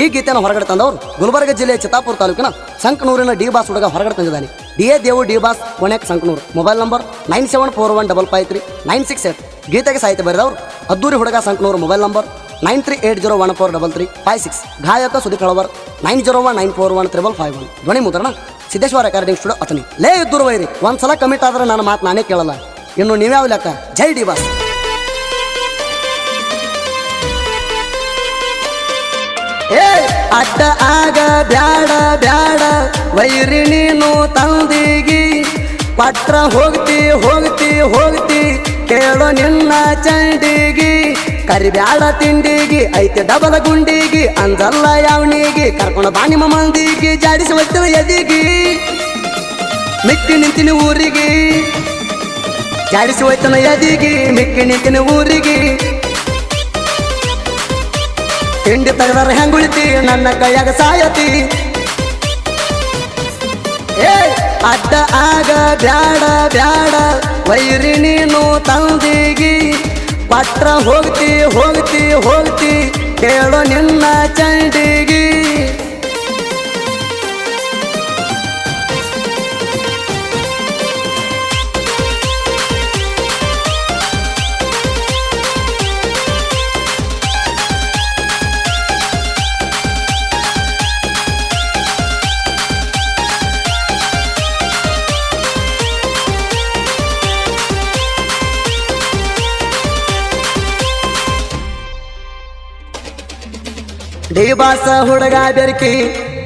ಈ ಗೀತೆಯನ್ನು ಹೊರಗಡೆ ತಂದವರು ಗುಲ್ಬರ್ಗ ಜಿಲ್ಲೆಯ ಚಿತ್ತಾಪುರ ತಾಲೂಕಿನ ಸಂಕನೂರಿನ ಡಿ ಬಾಸ್ ಹುಡುಗ ಹೊರಗಡೆ ತಂದಿದ್ದಾನೆ. D A Devu D boss, ಕೊನೆಕ್ Sankanur. Mobile number nine seven four one double five three nine six eight. ಗೀತೆಗೆ ಸಾಹಿತ್ಯ ಬರೆದವರು ಅದ್ದೂರಿ ಹುಡುಗ Sankanur mobile number nine three eight zero one four double three five six. ಗಾಯಕ Sudeep Kalavar nine zero one nine four one triple five one. ಧ್ವನಿ ಮುದ್ರಣ Siddeshwara recording studio Athani ಲೇ ಇದ್ದೂರು ವೈರಿ, ಒಂದ್ಸಲ ಕಮಿಟ್ ಆದ್ರೆ ನನ್ನ ಮಾತು ನಾನೇ ಕೇಳಲ್ಲ. ಇನ್ನು ನೀವ್ಯಾವ ಲೆಕ್ಕ? ಜೈ ಡಿ ಬಾಸ್. ಅಡ್ಡ ಆಗ ಬ್ಯಾಡ ಬ್ಯಾಡ ವೈರಿ ನೀನು ತಂದಿಗಿ. ಪಟ್ರ ಹೋಗ್ತಿ ಹೋಗ್ತಿ ಹೋಗ್ತಿ, ಕೇಳೋ ನಿನ್ನ ಚಂಡಿಗಿ. ಕರಿಬ್ಯಾಡ ತಿಂಡಿಗಿ, ಐತೆ ಡಬಲ ಗುಂಡಿಗಿ ಅಂದಲ್ಲ ಯಾವನಿಗಿ, ಕರ್ಕೊಂಡು ಬಾ ನಿಮ್ಮ ಮಂದಿಗಿ, ಜಾಡಿಸಿ ಒತ್ತಿನ ಎದಿಗಿ. ಮಿಕ್ಕಿ ನಿಂತಿನ ಊರಿಗೆ, ಜಾಡಿಸಿ ಹೋಯ್ತನ ಎದಿಗಿ, ಮಿಕ್ಕಿ ನಿಂತಿನ ಊರಿಗೆ. ತಿಂಡಿ ಹೆಂಗ ಹೆಂಗುಳಿತಿ ನನ್ನ ಕೈಯಾಗ ಸಾಯತಿ. ಏ ಅಡ್ಡ ಆಗ, ಬ್ಯಾಡ ಬ್ಯಾಡ, ವೈರಿ ನೀನು ತಂದಿಗಿ. ಪಟ್ರ ಹೋಗ್ತಿ ಹೋಗ್ತಿ ಹೋಗ್ತಿ, ಕೇಳೋ ನಿನ್ನ ಚಂಡಿಗಿ. ಬಾಸ ಹುಡುಗ ಬೆರ್ಕಿ,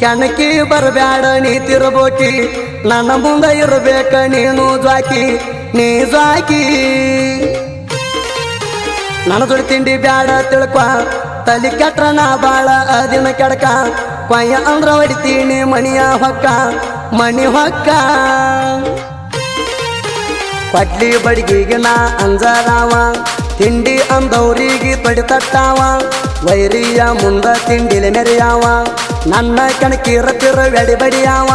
ಕೆಣಕಿ ಬರಬ್ಯಾಡ, ನೀ ತಿರುಬೋಕಿ, ನನ್ನ ಮುಂದ ಇರಬೇಕ, ನೀನು ಜಾಕಿ ನೀ ಜಾಕಿ ನನ್ನ ಜೋಡಿ ತಿಂಡಿ ಬ್ಯಾಡ ತಿಳ್ಕೊ, ತಲಿ ಕೆಟ್ರ ನಾ ಬಾಳ, ಅದಿನ ಕೆಡಕ. ಕೊಯ್ಯ ಅಂದ್ರ ಹೊಡಿತೀನಿ ಮಣಿಯ ಹೊಕ್ಕ ಮಣಿ ಹೊಕ್ಕ. ಪಡ್ಲಿ ಬಡಗಿಗೆ ನಾ ಅಂಜರಾವ, ತಿಂಡಿ ಅಂದವ್ರಿಗೆ ತೊಡಿತಟ್ಟಾವ ವೈರಿಯ ಮುಂದ ತಿಂಡಿಲೆ ಮೆರೆಯಾವ. ನನ್ನ ಕಣಕಿರತಿರ ವೆಡಿಬಡಿಯಾವ ಬೆಡಿ ಬಡಿಯಾವ.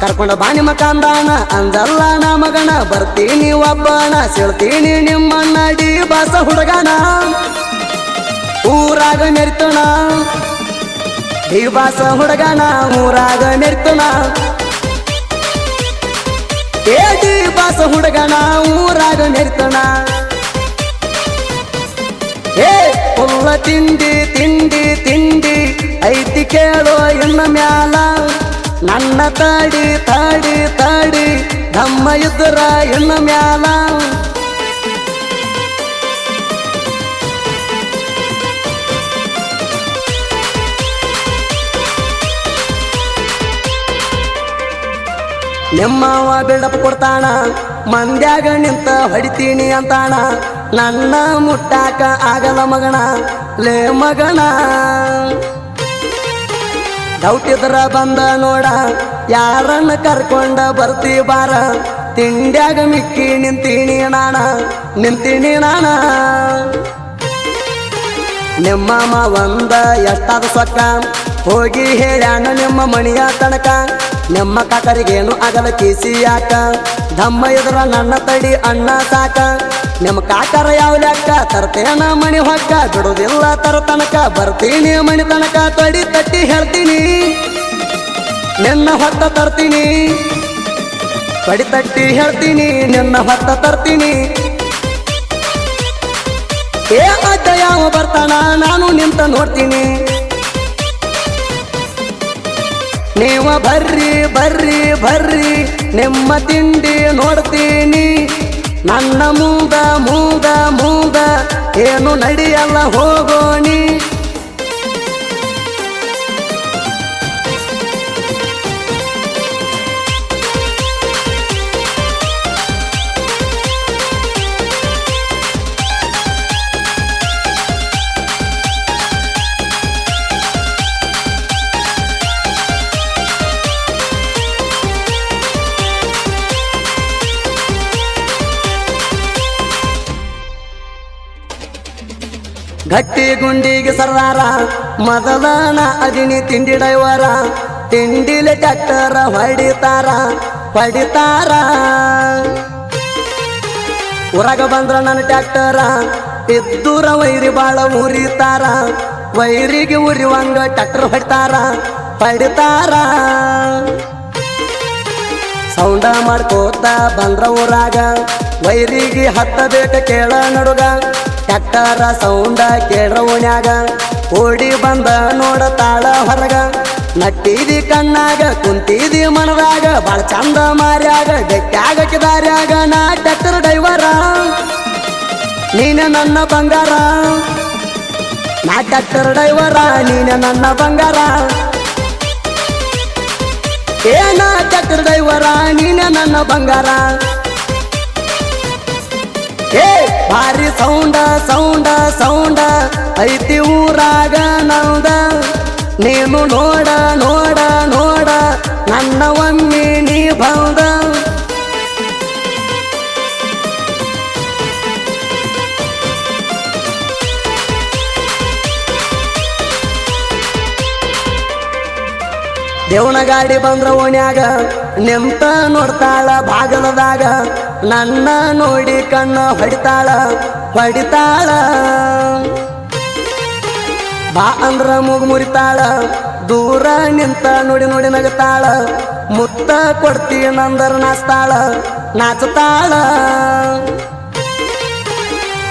ಕರ್ಕೊಂಡ ಬಾನಿ ಮಕಾಂದಾನ ಅಂದಲ್ಲ ನಾ ಮಗಣ ಬರ್ತೀನಿ ಒಬ್ಬಣ ಸೆಳ್ತೀನಿ ನಿಮ್ಮಣ್ಣ ಡಿ ಬಾಸ ಹುಡುಗನ. ಊರಾಗ ಮೆರಿತಣ ಡಿ ಬಾಸ ಹುಡುಗನ, ಊರಾಗ ಮೆರಿತಣ. ಡಿ ಬಾಸ ಹುಡುಗನ, ಊರಾಗ ಮೆರಿತಣ. ಏ ಪುಲ್ಲ ತಿಂಡಿ ತಿಂಡಿ ತಿಂಡಿ, ಐತಿ ಕೇಳೋ ಇನ್ನ ಮ್ಯಾಲ. ನನ್ನ ತಾಡಿ ತಾಡಿ ತಾಡಿ, ನಮ್ಮ ಇದ್ರ ಇನ್ನ ಮ್ಯಾಲ. ನಿಮ್ಮವ ಬಿಲ್ಡಪ್ ಕೊಡ್ತಾನ ಮಂದ್ಯಾಗ ನಿಂತ ಹೊಡಿತೀನಿ ಅಂತಾಣ. ನನ್ನ ಮುಟ್ಟಾಕ ಆಗಲ್ಲ ಮಗಣ ಲೇ ಮಗಣ ಡೌಟ್ ಇದ್ರ ಬಂದ ನೋಡ, ಯಾರನ್ನ ಕರ್ಕೊಂಡ ಬರ್ತಿ ಬಾರ. ತಿಂಡ್ಯಾಗ ಮಿಕ್ಕಿ ನಿಂತೀನಿ ನಾಣ ನಿಂತೀನಿ ನಾಣ ನಿಮ್ಮ ಒಂದ ಎಷ್ಟಾದ ಸೊಕ್ಕ? ಹೋಗಿ ಹೇಳ್ಯಾನ ನಿಮ್ಮ ಮಣಿಯ ತನಕ. ನಿಮ್ಮ ಕಾಕರಿಗೇನು ಆಗಲ ಕೇಸಿ ಯಾಕ ದಮ್ಮ ಎದುರ ನನ್ನ ತಡಿ ಅಣ್ಣ ಸಾಕ. ನಿಮ್ಮ ಕಾಕರ ಯಾವ ಲೆಕ್ಕ? ತರ್ತೇನ ಮಣಿ ಹೊಕ್ಕ. ಬಿಡುದಿಲ್ಲ ತರ ತನಕ. ಬರ್ತೀನಿ ಮಣಿ ತನಕ. ತಡಿ ತಟ್ಟಿ ಹೇಳ್ತೀನಿ. ನಿನ್ನ ಹೊತ್ತ ತರ್ತೀನಿ. ತಡಿ ತಟ್ಟಿ ಹೇಳ್ತೀನಿ. ನಿನ್ನ ಹೊತ್ತ ತರ್ತೀನಿ. ಏ ಅಡ್ಡ ಯಾವ ಬರ್ತಾನ? ನಾನು ನಿಂತ ನೋಡ್ತೀನಿ. ನೀವು ಬರ್ರಿ ಬರ್ರಿ ಬರ್ರಿ ನಿಮ್ಮ ತಿಂಡಿ ನೋಡ್ತೀನಿ. ನನ್ನ ಮೂಗ ಮೂಗ ಮೂಗ ಏನು ನಡಿಯಲ್ಲ ಹೋಗೋಣಿ. ಗಟ್ಟಿ ಗುಂಡಿಗೆ ಸರ್ದಾರ ಮೊದಲನ ಅದಿನಿ ತಿಂಡಿ ಡೈವರ ತಿಂಡಿಲೆ ಟ್ಯಾಕ್ಟರ ಹೊಡಿತಾರ ಹೊಡಿತಾರ. ಊರಾಗ ಬಂದ್ರ ನನ್ನ ಟ್ಯಾಕ್ಟರ, ಇದ್ದೂರ ವೈರಿ ಬಾಳ ಉರಿತಾರ ವೈರಿಗೆ ಉರಿವಂಗ ಟ್ಯಾಕ್ಟರ್ ಹೊಡಿತಾರ ಹೊಡಿತಾರ. ಸೌಂಡ ಮಾಡ್ಕೋತ ಬಂದ್ರ ಊರಾಗ, ವೈರಿಗೆ ಹತ್ತಬೇಕ ಕೇಳ ನಡುಗ ಟ್ಯಾಕ್ಟರ ಸೌಂಡ ಕೇಳ್ರ ಓಣ್ಯಾಗ ಓಡಿ ಬಂದ ನೋಡತಾಳ ಹೊರಗ. ನಟ್ಟಿದಿ ಕಣ್ಣಾಗ, ಕುಂತಿದಿ ಮನದಾಗ, ಬಾಳ ಚಂದ ಮಾರ್ಯಾಗ, ಗಟ್ಟ್ಯಾಗ ಕಿದಾರ್ಯಾಗ, ನಾ ಟ್ಯಾಕ್ಟರ್ ಡೈವರ ನೀನೆ ನನ್ನ ಬಂಗಾರ. ನಾ ಟ್ಯಾಕ್ಟರ್ ಡೈವರ ನೀನೆ ನನ್ನ ಬಂಗಾರ. ಏನ ಟ್ಯಾಕ್ಟರ್ ಡೈವರ ನೀನೆ ನನ್ನ ಬಂಗಾರ. ಏ, ಭಾರಿ ಸೌಂಡ ಸೌಂಡ ಸೌಂಡ. ಐತಿ ಊರಾಗ ನೌದ ನೀನು ನೋಡ ನೋಡ ನೋಡ. ನನ್ನ ಒಮ್ಮೆ ನೀ ಬೌದ ದೇವನ ಗಾಡಿ ಬಂದ್ರ ಓಣ್ಯಾಗ, ನಿಂತ ನೋಡ್ತಾಳ ಬಾಗಲದಾಗ. ನನ್ನ ನೋಡಿ ಕಣ್ಣ ಹೊಡಿತಾಳ ಹೊಡಿತಾಳ. ಬಾ ಅಂದ್ರ ಮೂಗು ಮುರಿತಾಳ, ದೂರ ನಿಂತ ನೋಡಿ ನೋಡಿ ನಗತಾಳ. ಮುತ್ತ ಕೊಡ್ತೀನಂದರ ನಾಚ್ತಾಳ, ನಾಚತಾಳ.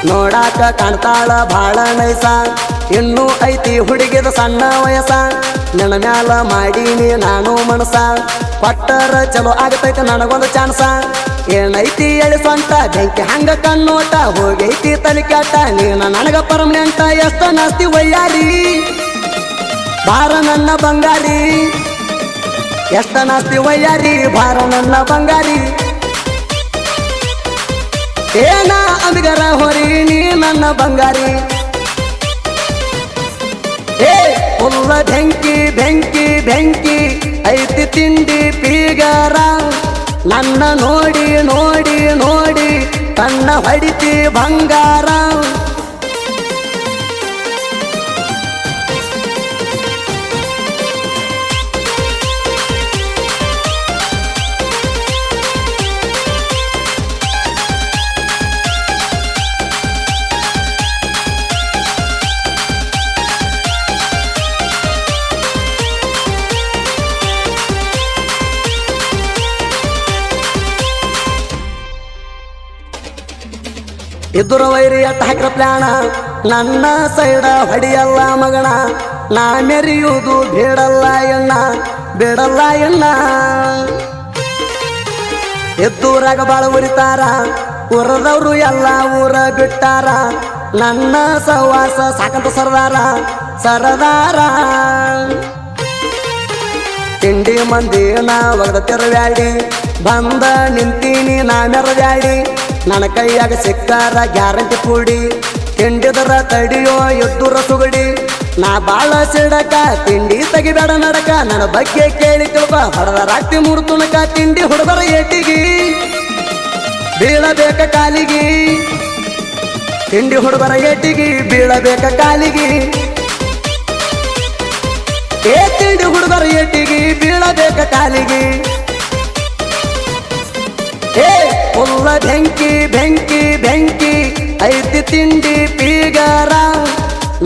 ನೋಡಾಕ ಕಾಣ್ತಾಳ ಬಾಳ ನೈಸ, ಇನ್ನೂ ಐತಿ ಹುಡುಗಿದ ಸಣ್ಣ ವಯಸ್ಸ ನನ್ನ ಮ್ಯಾಲ ಮಾಡೀನಿ ನಾನು ಮನಸ ಪಟ್ಟರ ಚಲೋ ಆಗತೈತೆ ನನಗೊಂದು ಚಾನ್ಸ. ಏನೈತಿ ಎಳಿ ಸ್ವಂತ ಬೆಂಕಿ ಹಂಗ ಕಣ್ಣೋಟ, ಹೋಗೈತಿ ತಲೆ ಕೆಟ್ಟ. ನೀನ ನನಗ ಪರ್ಮನೆಂಟ ಎಷ್ಟ ನಾಸ್ತಿ ಒಯ್ಯಾರಿ ಬಾರ ನನ್ನ ಬಂಗಾರಿ. ಎಷ್ಟ ನಾಸ್ತಿ ಒಯ್ಯಾರಿ ಬಾರ ನನ್ನ ಬಂಗಾರಿ. ಏನ ಅಂಬಿಗರ ಹೊರಿ ನೀ ನನ್ನ ಬಂಗಾರಿ? ಏ ಫುಲ್ಲ ಬೆಂಕಿ ಬೆಂಕಿ ಬೆಂಕಿ, ಐತಿ ತಿಂಡಿ ಪೀಗರ ನನ್ನ ನೋಡಿ ನೋಡಿ ನೋಡಿ ತನ್ನ ಹೊಡಿತಿ ಬಂಗಾರ. ಇದ್ರ ವೈರಿ ಅಟ್ಟ ಹಾಕ್ರ ಪ್ಲಾಣ. ನನ್ನ ಸೈಡ ಹೊಡಿಯಲ್ಲ ಮಗಣ. ನಾ ಮೆರೆಯುವುದು ಬೇಡಲ್ಲ ಎಣ್ಣ ಬೇಡಲ್ಲ ಎಣ್ಣ. ಎದ್ದೂರಾಗ ಬಾಳ ಉರಿತಾರ ಊರದವರು ಎಲ್ಲ ಊರ ಬಿಟ್ಟಾರ. ನನ್ನ ಸಹವಾಸ ಸಾಕಂತ ಸರದಾರ ಸರದಾರ. ತಿಂಡಿ ಮಂದಿ ನಾ ಒಗದ ತೆರವ್ಯಾಡಿ, ಬಂದ ನಿಂತೀನಿ ನಾ ಮೆರವ್ಯಾಡಿ. ನನ್ನ ಕೈಯಾಗ ಸಿಕ್ಕಾರ ಗ್ಯಾರಂಟಿ ಕೂಡಿ ತಿಂಡಿದರ ತಡಿಯೋ ಎದ್ದುರ ಸುಗಡಿ. ನಾ ಬಾಳ ಸಿಡಕ, ತಿಂಡಿ ತೆಗಿಬೇಡ ನಡಕ. ನನ್ನ ಬಗ್ಗೆ ಕೇಳಿ ತಿಳ್ಕ ಹೊಡೆದ ರಾತ್ರಿ ಮೂರು ತುಣಕ ತಿಂಡಿ ಹುಡುಗರ ಏಟಿಗಿ. ಬೀಳಬೇಕ ಕಾಲಿಗಿ. ತಿಂಡಿ ಹುಡುಗರ ಏಟಿಗಿ, ಬೀಳಬೇಕ ಕಾಲಿಗಿ. ಏ ತಿಂಡಿ ಹುಡುಗರ ಏಟಿಗಿ, ಬೀಳಬೇಕ ಕಾಲಿಗಿ. ಏ ಫುಲ್ಲ ಬೆಂಕಿ ಬೆಂಕಿ ಬೆಂಕಿ ಐತಿ ತಿಂಡಿ ಬೀಗರ.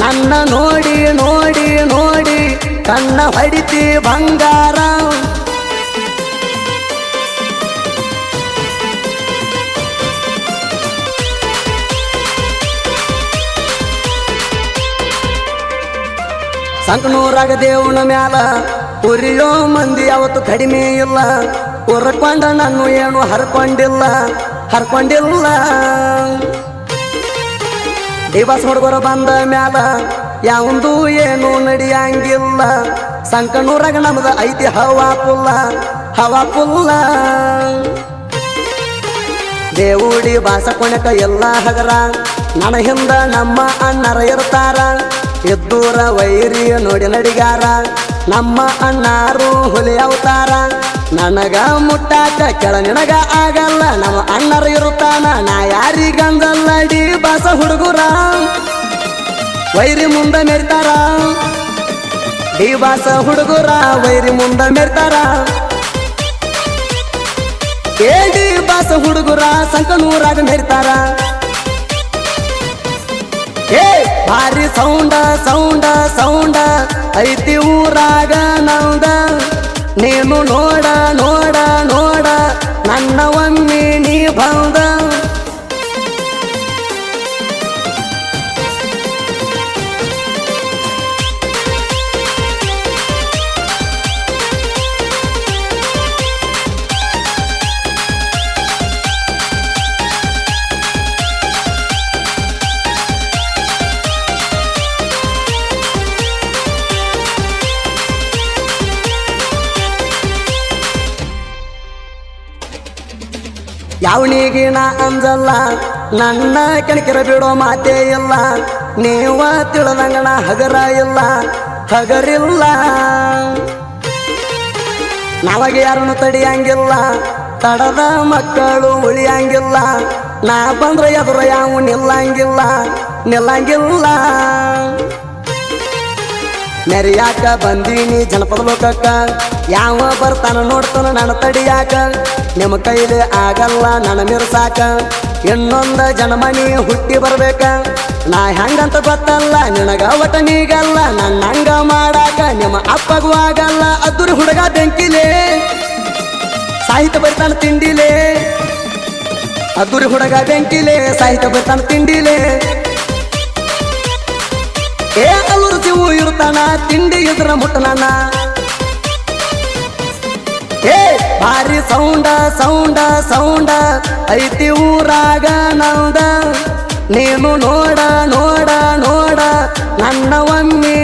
ನನ್ನ ನೋಡಿ ನೋಡಿ ನೋಡಿ, ಕಣ್ಣ ಹೊಡಿತಿ ಬಂಗಾರ. ಸಂಕನೂರಾಗ ದೇವನ ಮ್ಯಾಲ ಉರಿಯೋ ಮಂದಿ ಯಾವತ್ತು ಕಡಿಮೆ ಇಲ್ಲ. ಉರ್ಕೊಂಡ ನಾನು ಏನು ಹರ್ಕೊಂಡಿಲ್ಲ ಹರ್ಕೊಂಡಿಲ್ಲ. ದಿವಸ ಹುಡುಗರು ಬಂದ ಮ್ಯಾಲ ಯಾವಂದು ಏನು ನಡಿಯಂಗಿಲ್ಲ. ಸಂಕನೂರಾಗ ನಮ್ದು ಐತಿ ಹವಾ ಪುಲ್ಲ ಹವಾ ಪುಲ್ಲ. ದೇವುಡಿ ಬಾಸ ಕೊಣಕ ಎಲ್ಲ ಹಗರ ನನ್ನ ಹಿಂದ ನಮ್ಮ ಅಣ್ಣರ ಇರ್ತಾರ. ಎದ್ದೂರ ವೈರಿ ನೋಡಿ ನಡಿಗಾರ, ನಮ್ಮ ಅಣ್ಣಾರು ಹುಲಿ ಅವತಾರ. ನನಗ ಮುಟ್ಟಾಕ ಕೆಳ ನಿನಗ ಆಗಲ್ಲ, ನಮ್ಮ ಅಣ್ಣರು ಇರುತ್ತಾನ, ನಾ ಯಾರಿಗಂದಲ್ಲ ಡಿ ಬಾಸ ಹುಡುಗುರ. ವೈರಿ ಮುಂದ ಮೆರಿತಾರ. ಡಿ ಬಾಸ ಹುಡುಗುರ, ವೈರಿ ಮುಂದ ಮೆರ್ತಾರ. ಏ ಡಿ ಬಾಸ ಹುಡುಗುರ ಸಂಕನೂರಾಗ ಮೆರಿತಾರ. ಏ, ಭಾರಿ ಸೌಂಡ ಸೌಂಡ ಸೌಂಡ, ಐತಿ ಊರಾಗ ನೌದ ನೀನು ನೋಡ ನೋಡ ನೋಡ. ನನ್ನ ಒಮ್ಮೆ ನೀ ಬಂದ ನಾ ಅಂಜಲ್ಲ, ನನ್ನ ಕೆಣಕಿರ ಬಿಡೋ ಮಾತೇ ಇಲ್ಲ. ನೀವ ತಿಳಿದಂಗಣ ಹಗರ ಇಲ್ಲ, ಹಗರಿಲ್ಲ. ನಾವಾಗ ಯಾರನ್ನು ತಡಿಯಂಗಿಲ್ಲ, ತಡದ ಮಕ್ಕಳು ಉಳಿಯಂಗಿಲ್ಲ. ನಾ ಬಂದ್ರೆ ಎದುರು ಯಾವ ನಿಲ್ಲಂಗಿಲ್ಲ ನಿಲ್ಲಂಗಿಲ್ಲ. ಮೆರಿಯಾಕ ಬಂದೀನಿ ಜನಪದ ಲೋಕಕ್ಕ. ಯಾವ ಬರ್ತಾನ ನೋಡ್ತಾನ ನನ್ನ ತಡಿಯಾಕ. ನಿಮ್ಮ ಕೈಲಿ ಆಗಲ್ಲ ನನ್ನ ಮಿರ್ಸಾಕ. ಇನ್ನೊಂದ ಜನಮನಿ ಹುಟ್ಟಿ ಬರ್ಬೇಕ. ನಾ ಹೆಂಗಂತ ಗೊತ್ತಲ್ಲ, ನಿನಗ ಒಟ ನೀಗಲ್ಲ. ನನ್ನ ಹಂಗ ಮಾಡಾಕ ನಿಮ್ಮ ಅಪ್ಪಗೂ ಆಗಲ್ಲ. ಅದ್ರ ಹುಡುಗ ಬೆಂಕಿಲೇ. ಸಾಹಿತ್ಯ ಬರ್ತಾನ ತಿಂಡಿಲೇ. ಅದ್ರ ಹುಡುಗ ಬೆಂಕಿಲೇ. ಸಾಹಿತ್ಯ ಬರ್ತಾನ ತಿಂಡಿಲೇ. ಏ ಸಿವು ಇರ್ತಾನ ತಿಂಡಿ ಇದ್ರ ಮುಟ್ಟನಣ್ಣ ಏ, ಭಾರಿ ಸೌಂಡ ಸೌಂಡ ಸೌಂಡ. ಐತಿ ಊರಾಗ ನೌದ ನೀನು ನೋಡ ನೋಡ ನೋಡ. ನನ್ನ ಒಮ್ಮೆ